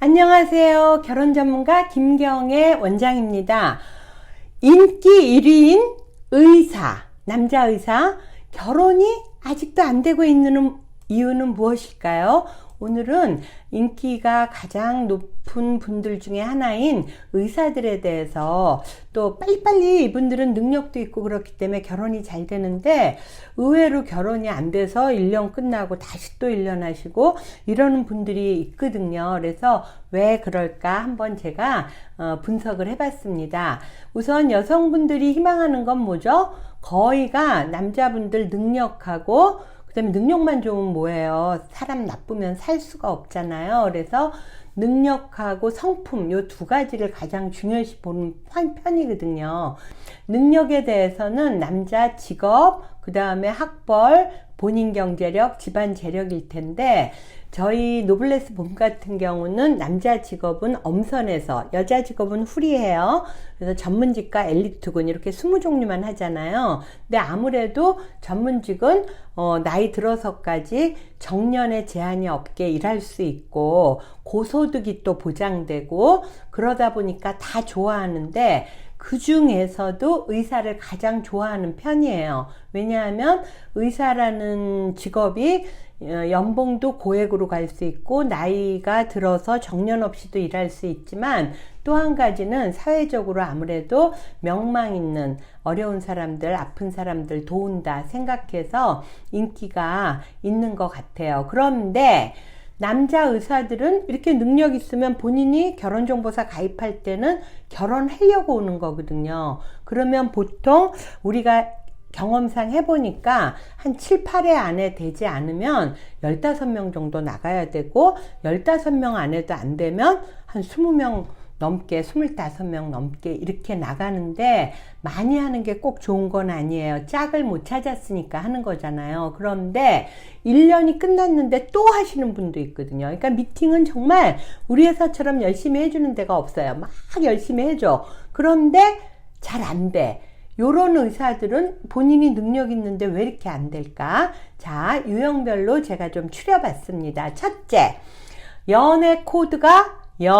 안녕하세요. 결혼 전문가 김경애 원장입니다. 인기 1위인 의사, 남자 의사, 결혼이 아직도 안 되고 있는 이유는 무엇일까요? 오늘은 인기가 가장 높은 분들 중에 하나인 의사들에 대해서 또 빨리빨리 이분들은 능력도 있고 그렇기 때문에 결혼이 잘 되는데 의외로 결혼이 안 돼서 1년 끝나고 다시 또 1년 하시고 이러는 분들이 있거든요. 그래서 왜 그럴까 한번 제가 어, 분석을 해봤습니다. 우선 여성분들이 희망하는 건 뭐죠? 거의가 남자분들 능력하고 그 다음에 능력만 좋으면 뭐예요? 사람 나쁘면 살 수가 없잖아요. 그래서 능력하고 성품 요 두 가지를 가장 중요시 보는 편이거든요. 능력에 대해서는 남자 직업, 그 다음에 학벌, 본인 경제력, 집안 재력일 텐데 저희 노블레스 봄 같은 경우는 남자 직업은 엄선해서 여자 직업은 후리해요. 그래서 전문직과 엘리트군 이렇게 20종류만 하잖아요. 근데 아무래도 전문직은 어, 나이 들어서까지 정년에 제한이 없게 일할 수 있고 고소득이 또 보장되고 그러다 보니까 다 좋아하는데 그 중에서도 의사를 가장 좋아하는 편이에요. 왜냐하면 의사라는 직업이 어, 연봉도 고액으로 갈 수 있고 나이가 들어서 정년 없이도 일할 수 있지만 또 한 가지는 사회적으로 아무래도 명망 있는 어려운 사람들, 아픈 사람들 도운다 생각해서 인기가 있는 것 같아요. 그런데 남자 의사들은 이렇게 능력 있으면 본인이 결혼정보사 가입할 때는 결혼하려고 오는 거거든요. 그러면 보통 우리가 경험상 해보니까 한 7, 8회 안에 되지 않으면 15명 정도 나가야 되고 15명 안에도 안 되면 한 20명 넘게 25명 넘게 이렇게 나가는데 많이 하는 게 꼭 좋은 건 아니에요. 짝을 못 찾았으니까 하는 거잖아요. 그런데 1년이 끝났는데 또 하시는 분도 있거든요. 그러니까 미팅은 정말 우리 회사처럼 열심히 해주는 데가 없어요. 막 열심히 해줘. 그런데 잘 안 돼. 요런 의사들은 본인이 능력 있는데 왜 이렇게 안 될까? 자, 유형별로 제가 좀 추려봤습니다. 첫째, 연애 코드가 영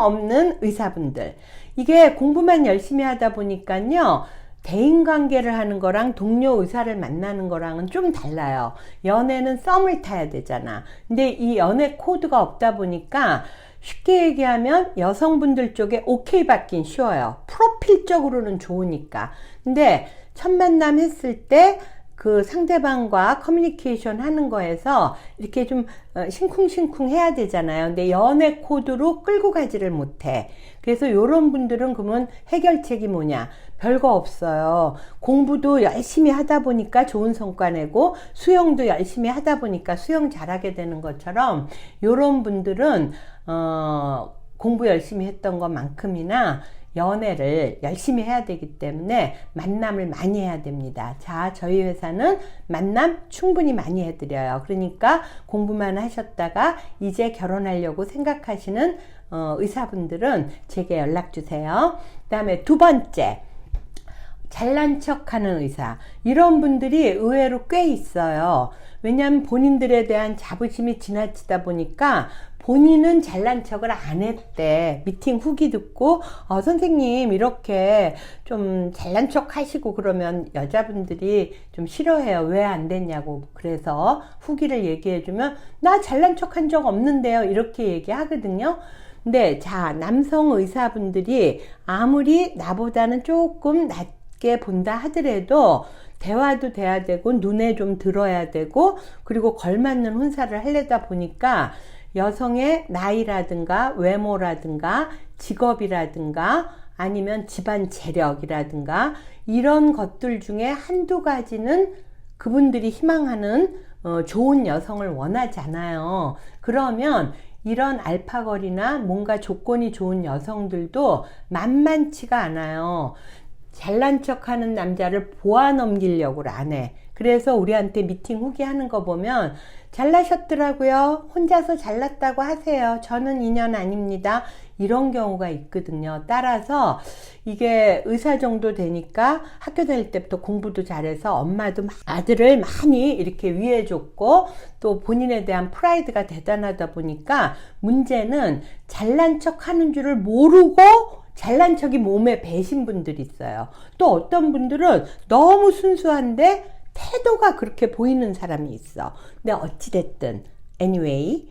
없는 의사분들. 이게 공부만 열심히 하다 보니까요. 대인 관계를 하는 거랑 동료 의사를 만나는 거랑은 좀 달라요. 연애는 썸을 타야 되잖아. 근데 이 연애 코드가 없다 보니까 쉽게 얘기하면 여성분들 쪽에 오케이 받긴 쉬워요. 프로필적으로는 좋으니까. 근데 첫 만남 했을 때 그 상대방과 커뮤니케이션 하는 거에서 이렇게 좀 어, 싱쿵싱쿵 해야 되잖아요. 근데 연애 코드로 끌고 가지를 못해. 그래서 요런 분들은 그러면 해결책이 뭐냐? 별거 없어요. 공부도 열심히 하다 보니까 좋은 성과 내고 수영도 열심히 하다 보니까 수영 잘하게 되는 것처럼 요런 분들은 어 공부 열심히 했던 것만큼이나 연애를 열심히 해야 되기 때문에 만남을 많이 해야 됩니다. 자, 저희 회사는 만남 충분히 많이 해드려요. 그러니까 공부만 하셨다가 이제 결혼하려고 생각하시는 어, 의사분들은 제게 연락 주세요. 그 다음에 두 번째. 잘난 척 하는 의사. 이런 분들이 의외로 꽤 있어요. 왜냐하면 본인들에 대한 자부심이 지나치다 보니까 본인은 잘난 척을 안 했대. 미팅 후기 듣고, 어, 선생님, 이렇게 좀 잘난 척 하시고 그러면 여자분들이 좀 싫어해요. 왜 안 됐냐고. 그래서 후기를 얘기해주면, 나 잘난 척 한 적 없는데요. 이렇게 얘기하거든요. 근데, 자, 남성 의사분들이 아무리 나보다는 조금 낮게 본다 하더라도, 대화도 돼야 되고 눈에 좀 들어야 되고 그리고 걸맞는 혼사를 하려다 보니까 여성의 나이라든가 외모라든가 직업이라든가 아니면 집안 재력이라든가 이런 것들 중에 한두 가지는 그분들이 희망하는 어, 좋은 여성을 원하잖아요. 그러면 이런 알파걸이나 뭔가 조건이 좋은 여성들도 만만치가 않아요. 잘난 척 하는 남자를 보아 넘기려고 안 해. 그래서 우리한테 미팅 후기 하는 거 보면 잘나셨더라고요. 혼자서 잘났다고 하세요. 저는 인연 아닙니다. 이런 경우가 있거든요. 따라서 이게 의사 정도 되니까 학교 다닐 때부터 공부도 잘해서 엄마도 아들을 많이 이렇게 위해줬고 또 본인에 대한 프라이드가 대단하다 보니까 문제는 잘난 척 하는 줄을 모르고 잘난 척이 몸에 배신 분들이 있어요. 또 어떤 분들은 너무 순수한데 태도가 그렇게 보이는 사람이 있어. 근데 어찌됐든, anyway,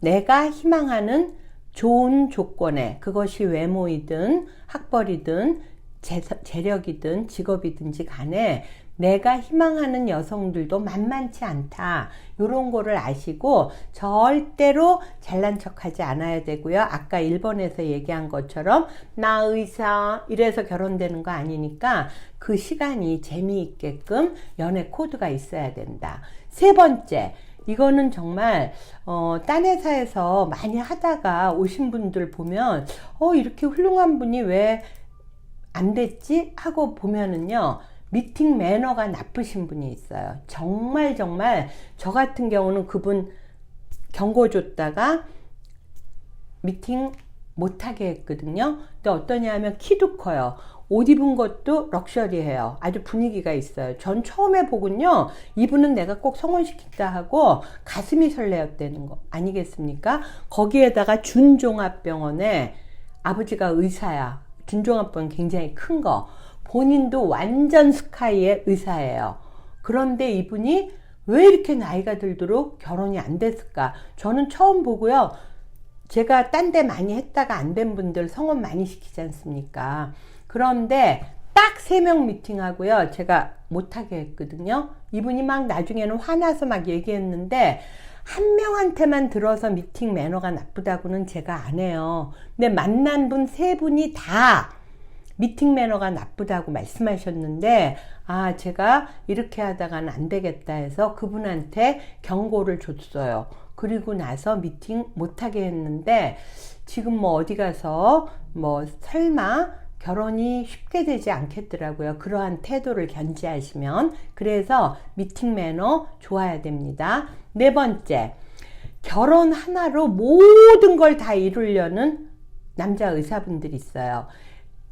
내가 희망하는 좋은 조건에 그것이 외모이든 학벌이든 재, 재력이든 직업이든지 간에 내가 희망하는 여성들도 만만치 않다. 요런 거를 아시고 절대로 잘난 척하지 않아야 되고요. 아까 일본에서 얘기한 것처럼 나 의사 이래서 결혼되는 거 아니니까 그 시간이 재미있게끔 연애 코드가 있어야 된다. 세 번째, 이거는 정말 어, 딴 회사에서 많이 하다가 오신 분들 보면 어 이렇게 훌륭한 분이 왜 안 됐지 하고 보면은요 미팅 매너가 나쁘신 분이 있어요. 정말 정말 저 같은 경우는 그분 경고 줬다가 미팅 못하게 했거든요. 근데 어떠냐면 키도 커요. 옷 입은 것도 럭셔리해요. 아주 분위기가 있어요. 전 처음에 보군요. 이분은 내가 꼭 성원시킨다 하고 가슴이 설레었다는 거 아니겠습니까? 거기에다가 준종합병원에 아버지가 의사야. 준종합병원 굉장히 큰 거. 본인도 완전 스카이의 의사예요. 그런데 이분이 왜 이렇게 나이가 들도록 결혼이 안 됐을까? 저는 처음 보고요. 제가 딴 데 많이 했다가 안 된 분들 성원 많이 시키지 않습니까? 그런데 딱 세 명 미팅하고요. 제가 못하게 했거든요. 이분이 막 나중에는 화나서 막 얘기했는데 한 명한테만 들어서 미팅 매너가 나쁘다고는 제가 안 해요. 근데 만난 분 세 분이 다 미팅 매너가 나쁘다고 말씀하셨는데, 아, 제가 이렇게 하다가는 안 되겠다 해서 그분한테 경고를 줬어요. 그리고 나서 미팅 못하게 했는데, 지금 뭐 어디 가서 뭐 설마 결혼이 쉽게 되지 않겠더라고요. 그러한 태도를 견지하시면. 그래서 미팅 매너 좋아야 됩니다. 네 번째, 결혼 하나로 모든 걸 다 이루려는 남자 의사분들이 있어요.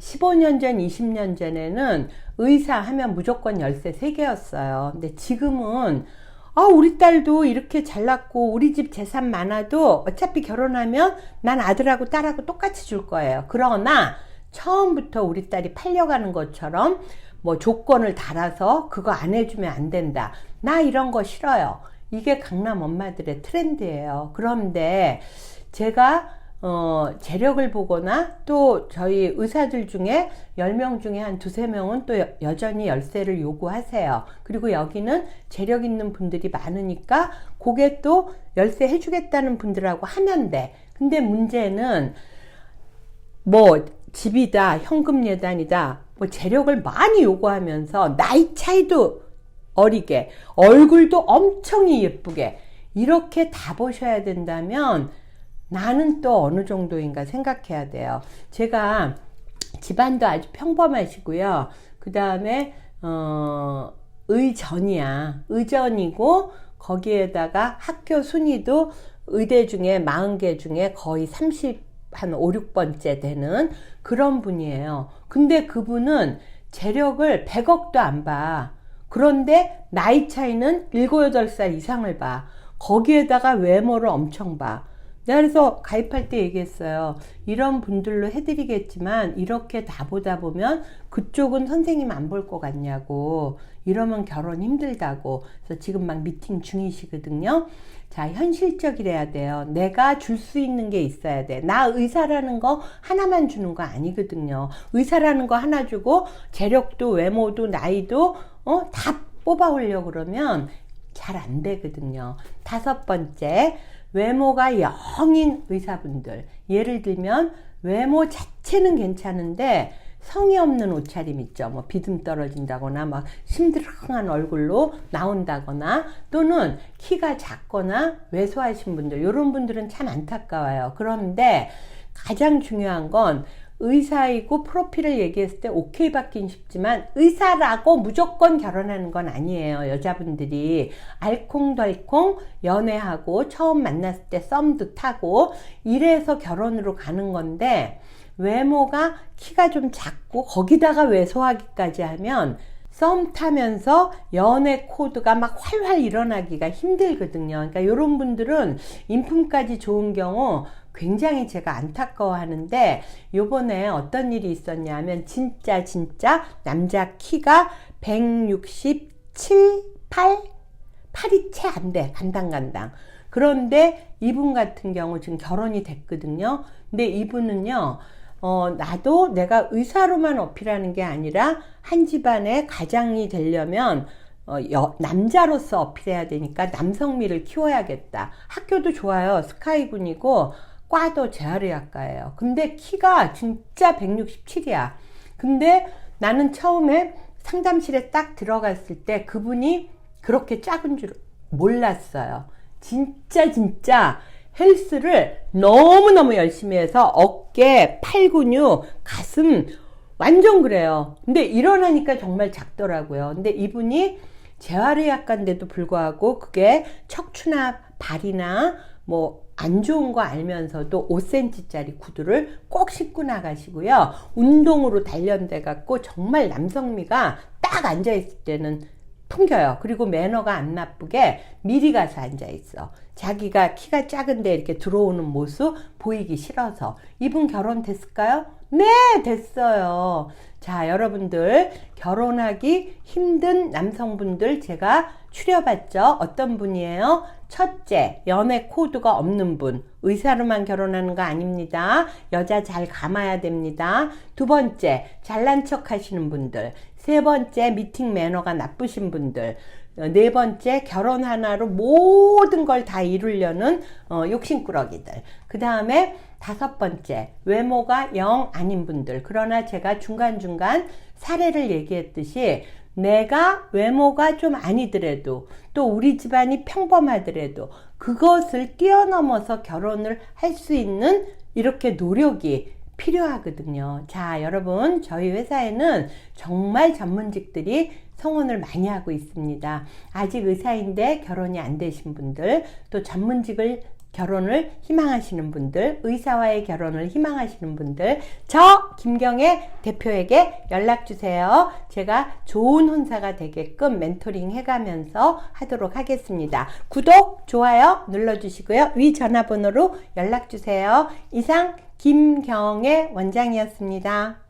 15년 전, 20년 전에는 의사 하면 무조건 열쇠 3개였어요. 근데 지금은 아, 우리 딸도 이렇게 잘났고, 우리 집 재산 많아도 어차피 결혼하면 난 아들하고 딸하고 똑같이 줄 거예요. 그러나, 처음부터 우리 딸이 팔려가는 것처럼 뭐 조건을 달아서 그거 안 해주면 안 된다. 나 이런 거 싫어요. 이게 강남 엄마들의 트렌드예요. 그런데 제가 어, 재력을 보거나 또 저희 의사들 중에 10명 중에 한 두세 명은 또 여, 전히 열쇠를 요구하세요. 그리고 여기는 재력 있는 분들이 많으니까 그게 또 열쇠 해주겠다는 분들하고 하면 돼. 근데 문제는 뭐 집이다, 현금 예단이다, 뭐 재력을 많이 요구하면서 나이 차이도 어리게, 얼굴도 엄청 예쁘게, 이렇게 다 보셔야 된다면 나는 또 어느 정도인가 생각해야 돼요. 제가 집안도 아주 평범하시고요. 그 다음에, 어, 의전이야. 의전이고, 거기에다가 학교 순위도 의대 중에 40개 중에 거의 30, 한 5, 6번째 되는 그런 분이에요. 근데 그분은 재력을 100억도 안 봐. 그런데 나이 차이는 7, 8살 이상을 봐. 거기에다가 외모를 엄청 봐. 내가 그래서 가입할 때 얘기했어요. 이런 분들로 해드리겠지만 이렇게 다 보다 보면 그쪽은 선생님 안 볼 것 같냐고 이러면 결혼 힘들다고 그래서 지금 막 미팅 중이시거든요. 자 현실적이래야 돼요. 내가 줄 수 있는 게 있어야 돼. 나 의사라는 거 하나만 주는 거 아니거든요. 의사라는 거 하나 주고 재력도 외모도 나이도 어, 다 뽑아오려 그러면 잘 안 되거든요. 다섯 번째 외모가 영인 의사분들 예를 들면 외모 자체는 괜찮은데 성의 없는 옷차림 있죠. 뭐 비듬 떨어진다거나 막 심드렁한 얼굴로 나온다거나 또는 키가 작거나 왜소하신 분들 이런 분들은 참 안타까워요. 그런데 가장 중요한 건 의사이고 프로필을 얘기했을 때 오케이 받긴 쉽지만 의사라고 무조건 결혼하는 건 아니에요. 여자분들이 알콩달콩 연애하고 처음 만났을 때 썸도 타고 이래서 결혼으로 가는 건데 외모가 키가 좀 작고 거기다가 왜 소화기까지 하면 썸 타면서 연애 코드가 막 활활 일어나기가 힘들거든요. 그러니까 이런 분들은 인품까지 좋은 경우 굉장히 제가 안타까워 하는데 요번에 어떤 일이 있었냐면 진짜 진짜 남자 키가 167, 8? 8이 채 안 돼. 간당간당. 그런데 이분 같은 경우 지금 결혼이 됐거든요. 근데 이분은요, 어, 나도 내가 의사로만 어필하는 게 아니라 한 집안의 가장이 되려면 어, 여, 남자로서 어필해야 되니까 남성미를 키워야겠다. 학교도 좋아요. 스카이군이고 과도 재활의학과예요. 근데 키가 진짜 167이야. 근데 나는 처음에 상담실에 딱 들어갔을 때 그분이 그렇게 작은 줄 몰랐어요. 진짜 진짜 헬스를 너무너무 열심히 해서 어깨, 팔 근육, 가슴 완전 그래요. 근데 일어나니까 정말 작더라고요. 근데 이분이 재활의학과인데도 불구하고 그게 척추나 발이나 뭐 안 좋은 거 알면서도 5cm짜리 구두를 꼭 신고 나가시고요. 운동으로 단련돼 갖고 정말 남성미가 딱 앉아 있을 때는 풍겨요. 그리고 매너가 안 나쁘게 미리 가서 앉아 있어. 자기가 키가 작은데 이렇게 들어오는 모습 보이기 싫어서. 이분 결혼 됐을까요? 네, 됐어요. 자, 여러분들 결혼하기 힘든 남성분들 제가 추려봤죠? 어떤 분이에요? 첫째, 연애 코드가 없는 분. 의사로만 결혼하는 거 아닙니다. 여자 잘 감아야 됩니다. 두 번째, 잘난 척 하시는 분들. 세 번째, 미팅 매너가 나쁘신 분들. 어, 네 번째, 결혼 하나로 모든 걸 다 이루려는 어, 욕심꾸러기들. 그 다음에 다섯 번째, 외모가 영 아닌 분들. 그러나 제가 중간중간 사례를 얘기했듯이 내가 외모가 좀 아니더라도 또 우리 집안이 평범하더라도 그것을 뛰어넘어서 결혼을 할 수 있는 이렇게 노력이 필요하거든요. 자, 여러분, 저희 회사에는 정말 전문직들이 성원을 많이 하고 있습니다. 아직 의사인데 결혼이 안 되신 분들, 또 전문직을 결혼을 희망하시는 분들, 의사와의 결혼을 희망하시는 분들, 저 김경애 대표에게 연락 주세요. 제가 좋은 혼사가 되게끔 멘토링 해가면서 하도록 하겠습니다. 구독, 좋아요 눌러주시고요. 위 전화번호로 연락 주세요. 이상 김경애 원장이었습니다.